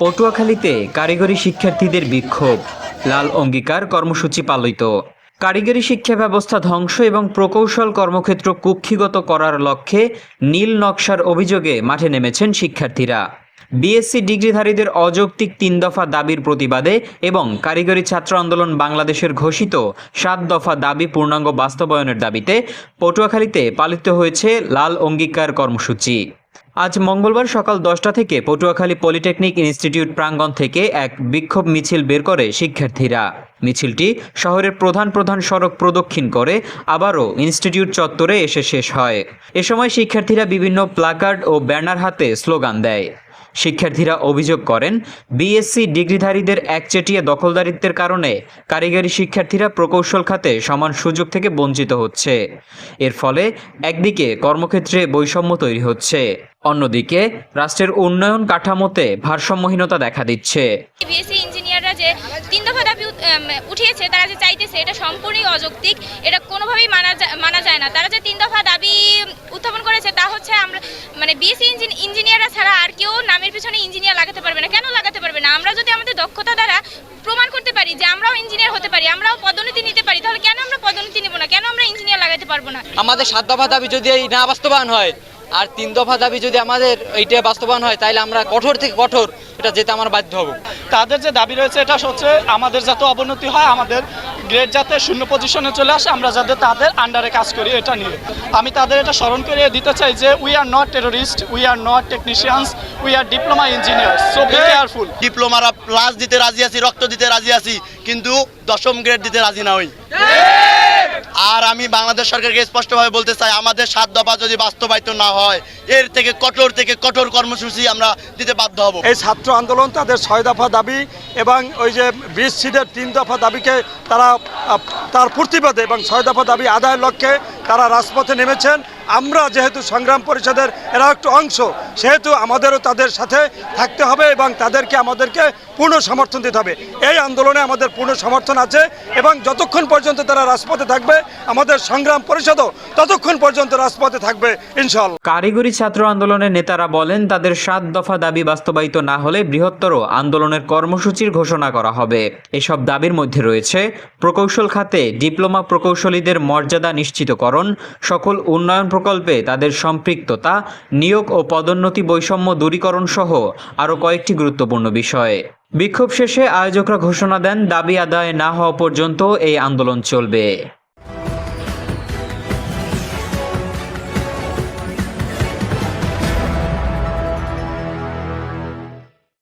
পটুয়াখালীতে কারিগরি শিক্ষার্থীদের বিক্ষোভ। লাল অঙ্গীকার কর্মসূচি পালিত। কারিগরি শিক্ষা ব্যবস্থা ধ্বংস এবং প্রকৌশল কর্মক্ষেত্র কুক্ষিগত করার লক্ষ্যে নীল নকশার অভিযোগে মাঠে নেমেছেন শিক্ষার্থীরা। বিএসসি ডিগ্রিধারীদের অযৌক্তিক তিন দফা দাবির প্রতিবাদে এবং কারিগরি ছাত্র আন্দোলন বাংলাদেশের ঘোষিত সাত দফা দাবি পূর্ণাঙ্গ বাস্তবায়নের দাবিতে পটুয়াখালীতে পালিত হয়েছে লাল অঙ্গীকার কর্মসূচি। আজ মঙ্গলবার সকাল দশটা থেকে পটুয়াখালী পলিটেকনিক ইনস্টিটিউট প্রাঙ্গণ থেকে এক বিক্ষোভ মিছিল বের করে শিক্ষার্থীরা। মিছিলটি শহরের প্রধান প্রধান সড়ক প্রদক্ষিণ করে আবারও ইনস্টিটিউট চত্বরে এসে শেষ হয়। এ সময় শিক্ষার্থীরা বিভিন্ন প্লাকার্ড ও ব্যানার হাতে স্লোগান দেয়। শিক্ষার্থীরা অভিযোগ করেন, বিএসসি ডিগ্রিধারীদের একচেটিয়া দখলদারিত্বের কারণে কারিগরি শিক্ষার্থীরা প্রকৌশল খাতে সমান সুযোগ থেকে বঞ্চিত হচ্ছে। এর ফলে একদিকে কর্মক্ষেত্রে বৈষম্য তৈরি হচ্ছে, অন্যদিকে রাষ্ট্রের উন্নয়ন কাঠামোতে ভারসাম্যহীনতা দেখা দিচ্ছে। ইঞ্জিনিয়াররা যে তিন দফা দাবি উঠিয়েছে, তারা যে চাইতেছে এটা সম্পূর্ণই অযৌক্তিক, এটা কোনোভাবেই মানা মানা যায় না। তারা যে তিন দফা দাবি উত্থাপন করেছে তা হচ্ছে মানে বিএসসি ইঞ্জিনিয়াররা ছাড়া আর কেউ নামের পিছনে ইঞ্জিনিয়ার লাগাতে পারবে না। কেন লাগাতে পারবে না? আমরা যদি আমাদের দক্ষতা দ্বারা প্রমাণ করতে পারি যে আমরাও ইঞ্জিনিয়ার হতে পারি আমরাও পদোন্নতি নিতে পারি তাহলে কেন আমরা পদোন্নতি নিব না? কেন আমরা ইঞ্জিনিয়ার লাগাতে পারব না? আমাদের সাত দফা দাবি যদি এই না বাস্তবায়ন হয় আর তিন দফা দাবি যদি আমাদের এইটা বাস্তবায়ন হয় তাহলে আমরা কঠোর থেকে কঠোর এটা যেতে আমরা বাধ্য হব। তাদের যে দাবি রয়েছে এটা হচ্ছে আমাদের যাতে অবনতি হয় আমাদের গ্রেড যাতে শূন্য পজিশনে চলে আসে আমরা যাতে তাদের আন্ডারে কাজ করি এটা নিয়ে। আমি তাদের এটা স্মরণ করিয়ে দিতে চাই যে we are not terrorist we are not technicians we are diploma engineer so be careful ডিপ্লোমারা plus দিতে রাজি আছি রক্ত দিতে রাজি আছি কিন্তু দশম গ্রেড দিতে রাজি না হই আর আমি বাংলাদেশ সরকারকে স্পষ্টভাবে বলতে চাই, আমাদের সাত দফা যদি বাস্তবায়িত না হয়, এর থেকে কঠোর থেকে কঠোর কর্মসূচি আমরা দিতে বাধ্য হব। এই ছাত্র আন্দোলন তাদের ছয় দফা দাবি এবং ওই যে বিশ সিটের তিন দফা দাবিকে তারা তার প্রতিবাদে এবং ছয় দফা দাবি আদায়ের লক্ষ্যে তারা রাজপথে নেমেছেন। আমরা যেহেতু সংগ্রাম পরিষদের এরা একটু অংশ, সেহেতু আমাদেরও তাদের সাথে থাকতে হবে এবং তাদেরকে আমাদেরকে পূর্ণ সমর্থন দিতে হবে। এই আন্দোলনে আমাদের পূর্ণ সমর্থন আছে এবং যতক্ষণ পর্যন্ত তারা রাজপথে থাকবে, আমাদের সংগ্রাম পরিষদও ততক্ষণ পর্যন্ত রাজপথে থাকবে ইনশাল্লাহ কারিগরি ছাত্র আন্দোলনের নেতারা বলেন, তাদের সাত দফা দাবি বাস্তবায়িত না হলে বৃহত্তর আন্দোলনের কর্মসূচির ঘোষণা করা হবে। এসব দাবির মধ্যে রয়েছে, প্রকৌশল খাতে ডিপ্লোমা প্রকৌশলীদের মর্যাদা নিশ্চিতকরণ সকল উন্নয়ন প্রকল্পে তাদের সম্পৃক্ততা, নিয়োগ ও পদোন্নতি বৈষম্য দূরীকরণ সহ আরও কয়েকটি গুরুত্বপূর্ণ বিষয়। বিক্ষোভ শেষে আয়োজকরা ঘোষণা দেন, দাবি আদায় না হওয়া পর্যন্ত এই আন্দোলন চলবে।